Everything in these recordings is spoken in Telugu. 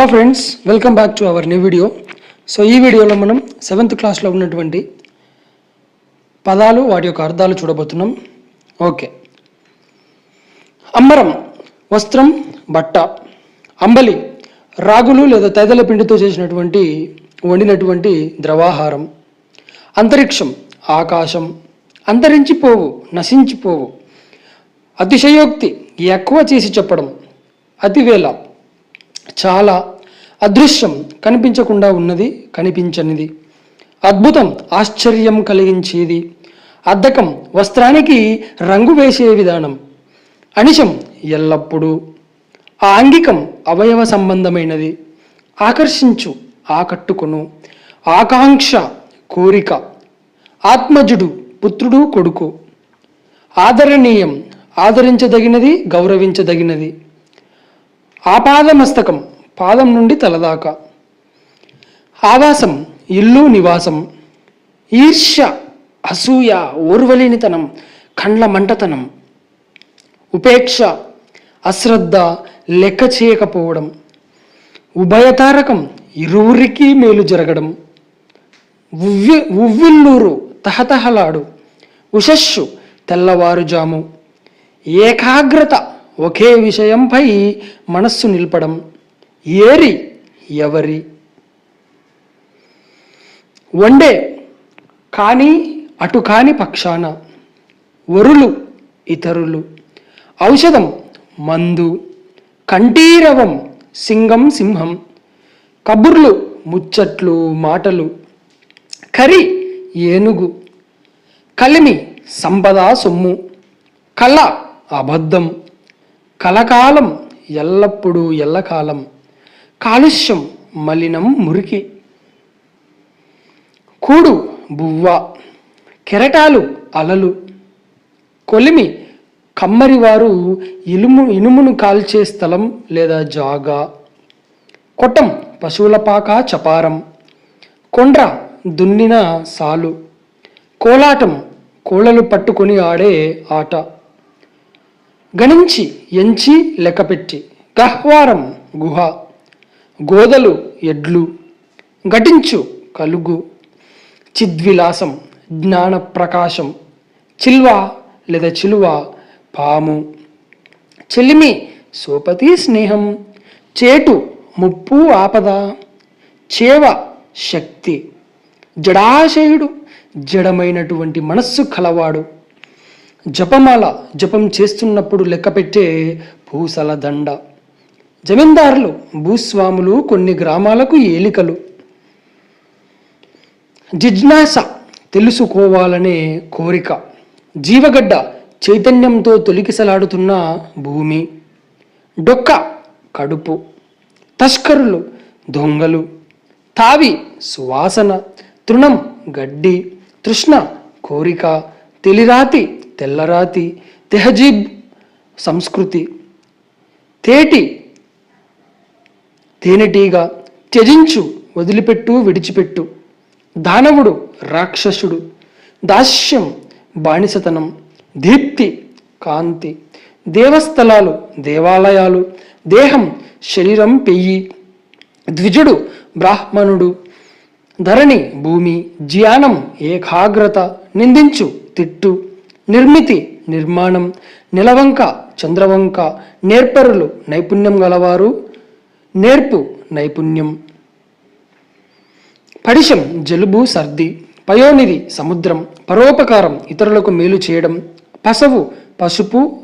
Hello friends welcome back to our new video so ఈ వీడియోలో మనం సెవెంత్ క్లాస్లో ఉన్నటువంటి పదాలు వాటి యొక్క అర్థాలు చూడబోతున్నాం. ఓకే అంబరం వస్త్రం బట్ట అంబలి రాగులు లేదా తైదల పిండితో చేసినటువంటి వండినటువంటి ద్రవాహారం. అంతరిక్షం ఆకాశం. అంతరించిపోవు నశించిపోవు. అతిశయోక్తి ఎక్కువ చేసి చెప్పడం. అతివేళ. చాలా అదృశ్యం కనిపించకుండా ఉన్నది కనిపించనిది. అద్భుతం ఆశ్చర్యం కలిగించేది. అద్దకం వస్త్రానికి రంగు వేసే విధానం. అనిశం ఎల్లప్పుడూ. ఆంగికం అవయవ సంబంధమైనది. ఆకర్షించు ఆకట్టుకొను. ఆకాంక్ష కోరిక. ఆత్మజుడు పుత్రుడు కొడుకు. ఆదరణీయం ఆదరించదగినది గౌరవించదగినది. ఆపాదమస్తకం పాదం నుండి తలదాకా. ఆవాసం ఇల్లు నివాసం. ఈర్ష్య అసూయ ఓర్వలేనితనం కండ్ల మంటతనం. ఉపేక్ష అశ్రద్ధ లెక్క చేయకపోవడం. ఉభయతారకం ఇరువురికి మేలు జరగడం. ఉవ్వి ఉవ్విల్లూరు తహతహలాడు. ఉషస్సు తెల్లవారుజాము. ఏకాగ్రత ఒకే విషయంపై మనస్సు నిలపడం. ఏరి ఎవరి? వండే కానీ అటు కాని పక్షాన. వరులు ఇతరులు. ఔషధం మందు. కంఠీరవం సింగం సింహం. కబుర్లు ముచ్చట్లు మాటలు. కరి ఏనుగు. కలిమి సంపద సొమ్ము. కళ అబద్ధం. కలకాలం ఎల్లప్పుడూ ఎల్లకాలం. కాలుష్యం మలినం మురికి. కూడు బువ్వ కెరటాలు అలలు. కొలిమి కమ్మరివారు ఇనుము ఇనుమును కాల్చే స్థలం లేదా జాగా. కొట్టం పశువుల పాక చపారం. కొండ్ర దున్నిన సాలు. కోలాటం కోళ్ళలు పట్టుకొని ఆడే ఆట. గణించి ఎంచి లెక్కపెట్టి. గహ్వారం గుహ. గోదలు ఎడ్లు. ఘటించు కలుగు. చిద్విలాసం జ్ఞాన ప్రకాశం. చిల్వ లేదా చిలువ పాము. చెలిమి సోపతి స్నేహం. చేటు ముప్పు ఆపద. చేవ శక్తి. జడాశయుడు జడమైనటువంటి మనస్సు కలవాడు. జపమాల జపం చేస్తున్నప్పుడు లెక్కపెట్టే పూసల దండ. జమీందారులు భూస్వాములు కొన్ని గ్రామాలకు ఏలికలు. జిజ్ఞాస తెలుసుకోవాలనే కోరిక. జీవగడ్డ చైతన్యంతో తొలికిసలాడుతున్న భూమి. డొక్క కడుపు. తస్కరులు దొంగలు. తావి సువాసన. తృణం గడ్డి. తృష్ణ కోరిక. తెలిరాతి తెల్లరాతి తెహజీబ్ సంస్కృతి. తేటి తేనెటీగ త్యజించు వదిలిపెట్టు విడిచిపెట్టు. దానవుడు రాక్షసుడు. దాస్యం బానిసతనం. దీప్తి కాంతి. దేవస్థలాలు దేవాలయాలు. దేహం శరీరం పెయ్యి. ద్విజుడు బ్రాహ్మణుడు. ధరణి భూమి. జ్ఞానం ఏకాగ్రత. నిందించు తిట్టు. నిర్మితి నిర్మాణం నిలవంక చంద్రవంక నేర్పరులు నైపుణ్యం గలవారు నేర్పు నైపుణ్యం. పడిశం జలుబు సర్ది పయోనిధి సముద్రం పరోపకారం ఇతరులకు మేలు చేయడం. పసవు పసుపు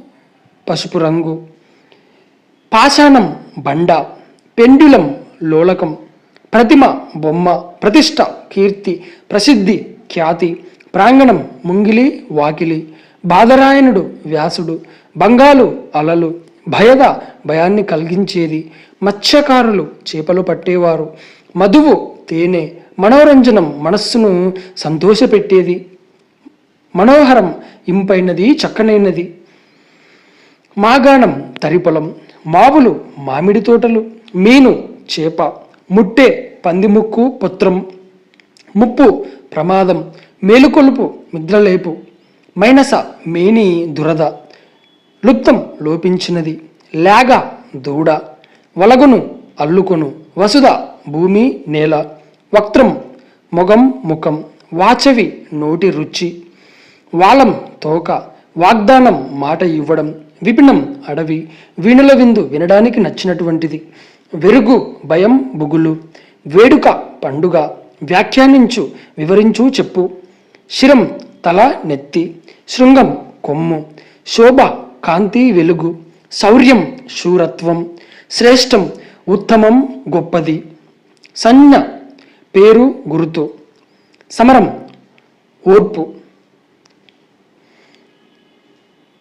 పసుపు రంగు. పాషాణం బండ. పెండులం లోలకం. ప్రతిమ బొమ్మ. ప్రతిష్ట కీర్తి ప్రసిద్ధి ఖ్యాతి. ప్రాంగణం ముంగిలి వాకిలి. బాదరాయణుడు వ్యాసుడు బంగాలు అలలు భయద భయాన్ని కలిగించేది మత్స్యకారులు చేపలు పట్టేవారు. మధువు తేనె మనోరంజనం మనస్సును సంతోషపెట్టేది. మనోహరం ఇంపైనది చక్కనైనది. మాగాణం తరిపొలం మావులు మామిడి తోటలు మీను చేప ముట్టె పందిముక్కు పుత్రం. ముప్పు ప్రమాదం. మేలుకొలుపు నిద్రలేపు మైనస మేని దురద. లుప్తం లోపించినది లేగ దూడ. వలగును అల్లుకొను. వసుధ భూమి నేల. వక్త్రం మొగం ముఖం. వాచవి నోటి రుచి. వాళం తోక. వాగ్దానం మాట ఇవ్వడం. విపినం అడవి. వీణుల విందు వినడానికి నచ్చినటువంటిది. వెరుగు భయం బుగులు. వేడుక పండుగ. వ్యాఖ్యానించు వివరించు చెప్పు. శిరం తల నెత్తి శృంగం కొమ్ము శోభ కాంతి వెలుగు శౌర్యం శూరత్వం శ్రేష్టం ఉత్తమం గొప్పది. సంజ్ఞ పేరు గురుతు సమరం ఓర్పు.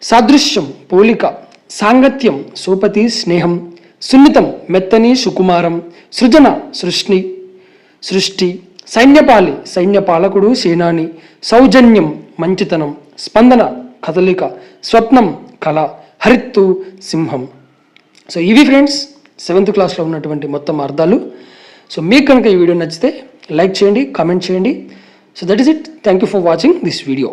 సాదృశ్యం పోలిక సాంగత్యం సూపతి స్నేహం సున్నితం మెత్తని సుకుమారం సృజన సృష్టి సృష్టి సైన్యపాలి సైన్యపాలకుడు సేనాని. సౌజన్యం మంచితనం. స్పందన కదలిక. స్వప్నం కళ. హరిత్తు సింహం. సో ఇవి ఫ్రెండ్స్ సెవెంత్ క్లాస్లో ఉన్నటువంటి మొత్తం అర్థాలు. సో మీకు కనుక ఈ వీడియో నచ్చితే లైక్ చేయండి కామెంట్ చేయండి. So that is it. Thank you for watching this video.